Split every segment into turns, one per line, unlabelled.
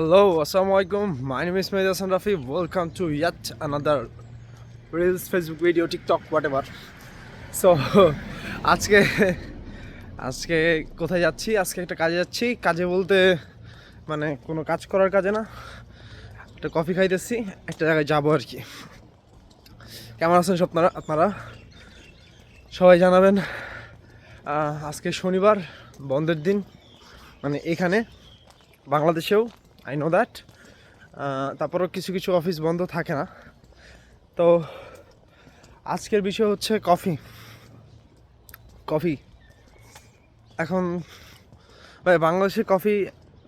Hello, Assalamu alaikum. My name is Mehdi Hassan Rafi. Welcome to yet another Reels, Facebook video, TikTok, whatever. So, আজকে আজকে কোথায় যাচ্ছি? আজকে একটা কাজে যাচ্ছি। কাজে বলতে মানে কোনো কাজ করার কাজে না। একটা কফি খাইতেছি একটা জায়গায় যাব আর কি। কেমন আছেন আপনারা? আপনারা? সবাই জানাবেন আজকে শনিবার বন্ধের দিন। মানে এখানে বাংলাদেশেও। আই নো দ্যাট তারপরেও কিছু কিছু অফিস বন্ধ থাকে না। তো আজকের বিষয় হচ্ছে কফি কফি এখন ভাই বাংলাদেশে কফি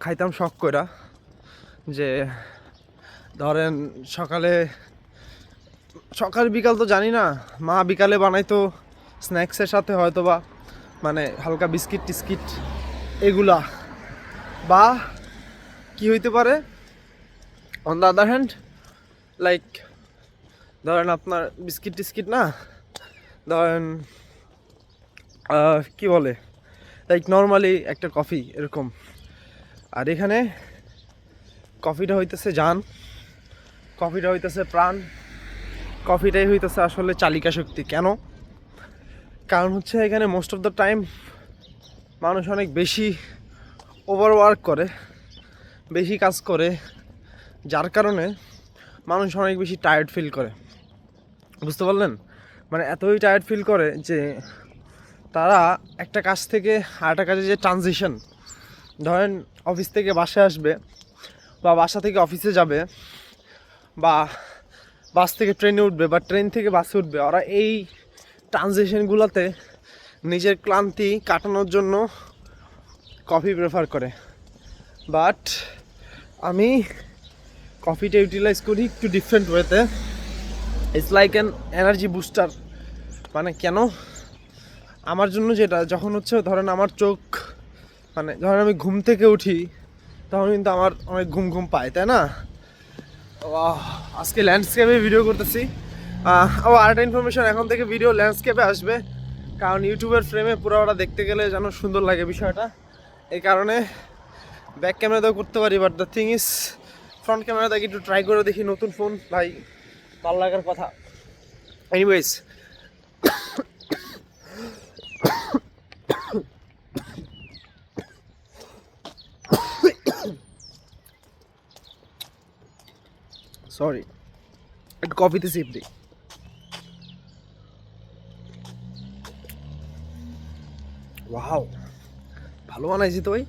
খাইতাম শখ কইরা যে, ধরেন সকালে, সকাল বিকাল তো জানি না, মা বিকালে বানাইতো স্ন্যাক্সের সাথে হয়তো বা মানে হালকা বিস্কিট টিস্কিট এগুলা। বা কি হইতে পারে? On the other hand like ধরেন আপনার বিস্কিট টিস্কিট না? ধরেন কি বলে? লাইক নর্মালি একটা কফি এরকম। আর এখানে কফিটা হইতেছে জান। কফিটা হইতেছে প্রাণ। কফিটাই হইতেছে আসলে চালিকা শক্তি। কেন? কারণ হচ্ছে এখানে মোস্ট অফ দ্য টাইম মানুষ অনেক বেশি ওভারওয়ার্ক করে। বেশি কাজ করে, যার কারণে মানুষ অনেক বেশি টায়ার্ড ফিল করে। বুঝতে পারলেন? মানে এতই টায়ার্ড ফিল করে যে তারা একটা কাজ থেকে আরেকটা কাজে যে ট্রানজিশন ধরেন অফিস থেকে বাসায় আসবে বা বাসা থেকে অফিসে যাবে বা বাস থেকে ট্রেনে উঠবে বা ট্রেন থেকে বাসে উঠবে, ওরা এই ট্রানজিশনগুলোতে নিজের ক্লান্তি কাটানোর জন্য কফি প্রেফার করে। বাট আমি কফিটা ইউটিলাইজ করি একটু ডিফারেন্ট ওয়েতে it's like an energy booster মানে কেন? আমার জন্য যেটা, যখন হচ্ছে ধরেন আমার চোখ মানে ধরেন আমি ঘুম থেকে উঠি, তখন কিন্তু আমার অনেক ঘুম ঘুম পায়, তাই না? আজকে ল্যান্ডস্কেপে ভিডিও করতেছি। ও, আরেকটা ইনফরমেশন এখন থেকে ভিডিও ল্যান্ডস্কেপে আসবে। কারণ ইউটিউবের ফ্রেমে পুরো ওটা দেখতে গেলে যেন সুন্দর লাগে বিষয়টা। এই কারণে ব্যাক ক্যামেরাতেও করতে পারি but the thing is front ক্যামেরাতে একটু ট্রাই করে দেখি নতুন ফোন ভাই, ভালো লাগার কথা। এনিওয়েজ সরি একটু কফিতে সিপ দিই। ভালো বানাইছি তো ভাই।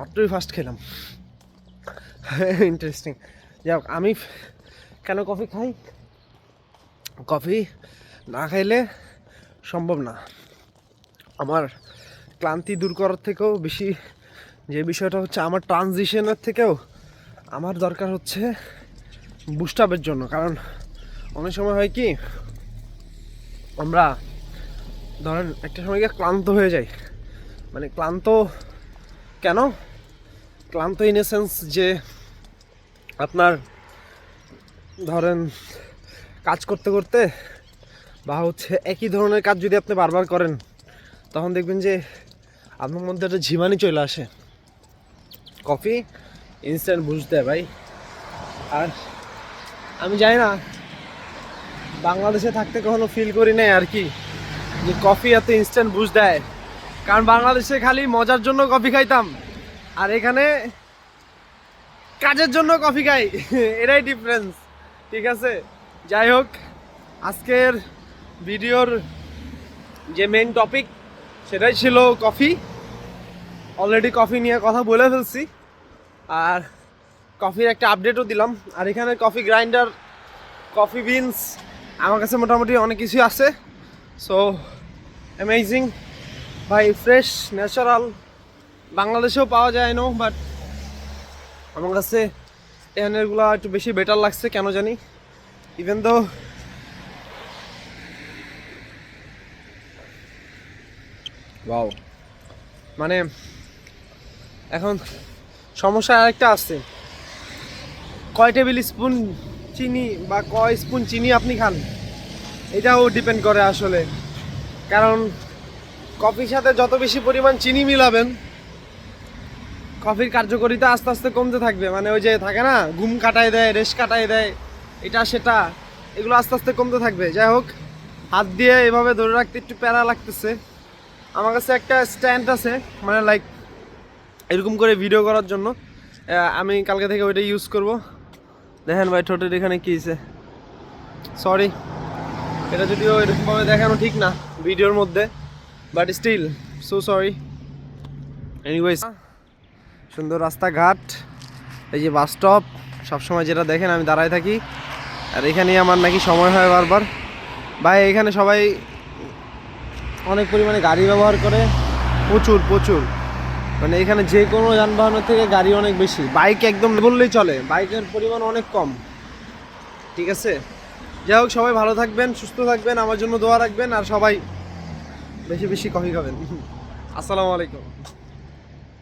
মাত্রই ফার্স্ট খেলাম। ইন্টারেস্টিং যাই আমি কেন কফি খাই? কফি না খাইলে সম্ভব না। আমার ক্লান্তি দূর করার থেকেও বেশি যে বিষয়টা হচ্ছে আমার ট্রানজিশনের থেকেও আমার দরকার হচ্ছে বুস্ট আপের জন্য। কারণ অনেক সময় হয় কি, আমরা ধরেন একটা সময় গিয়ে ক্লান্ত হয়ে যাই। মানে ক্লান্ত কেন? ক্লান্ত ইন সেন্স যে আপনার ধরেন কাজ করতে করতে বা হচ্ছে একই ধরনের কাজ যদি আপনি বারবার করেন, তখন দেখবেন যে আপনার মধ্যে একটা ঝিমানি চলে আসে। কফি ইনস্ট্যান্ট বুঝতে ভাই। আর আমি জানি না, বাংলাদেশে থাকতে কখনো ফিল করি নাই আর কি, যে কফি এত ইনস্ট্যান্ট বুঝ দেয়। কারণ বাংলাদেশে খালি মজার জন্য কফি খাইতাম। আর এখানে কাজের জন্য কফি খাই। এটাই ডিফারেন্স ঠিক আছে? যাই হোক, আজকের ভিডিওর যে মেন টপিক সেটাই ছিল কফি। অলরেডি কফি নিয়ে কথা বলে ফেলছি। আর কফির একটা আপডেটও দিলাম। আর এখানে কফি গ্রাইন্ডার কফি বিনস আমার কাছে মোটামুটি অনেক কিছুই আছে। সো অ্যামেজিং ভাই ফ্রেশ ন্যাচারাল বাংলাদেশেও পাওয়া যায় নো বাট আমার কাছে এখানেরগুলো একটু বেশি বেটার লাগছে, কেন জানি? ইভেন তো ওয়াও মানে এখন সমস্যা আরেকটা আছে। কয় টেবিল স্পুন চিনি বা কয় স্পুন চিনি আপনি খান? এটাও ডিপেন্ড করে আসলে। কারণ কফির সাথে যত বেশি পরিমাণ চিনি মিলাবেন কফির কার্যকরিতা আস্তে আস্তে কমতে থাকবে। মানে ওই যে থাকে না, ঘুম কাটায় দেয়, রেশ কাটায় দেয়, এটা, সেটা, এগুলো আস্তে আস্তে কমতে থাকবে। যাই হোক, হাত দিয়ে এভাবে ধরে রাখতে একটু প্যারা লাগতেছে। আমার কাছে একটা স্ট্যান্ড আছে মানে লাইক এরকম করে ভিডিও করার জন্য। আমি কালকে থেকে ওইটা ইউজ করব। দেখেন ভাই, ঠোঁটের এখানে কী হয়েছে সরি এটা যদিও এরকমভাবে দেখানো ঠিক না ভিডিওর মধ্যে but still so sorry anyways সুন্দর রাস্তাঘাট, এই যে বাস স্টপ, সবসময় যেটা দেখেন আমি দাঁড়ায় থাকি। আর এখানেই আমার নাকি সময় হয় বারবার। ভাই, এখানে সবাই অনেক পরিমাণে গাড়ি ব্যবহার করে। প্রচুর প্রচুর। মানে এখানে যে কোনো যানবাহনের থেকে গাড়ি অনেক বেশি। বাইক একদম বললেই চলে। বাইকের পরিমাণ অনেক কম। ঠিক আছে? যাই হোক, সবাই ভালো থাকবেন, সুস্থ থাকবেন, আমার জন্য দোয়া রাখবেন, আর সবাই বেশি বেশি কফি খাবেন। আসসালামু আলাইকুম।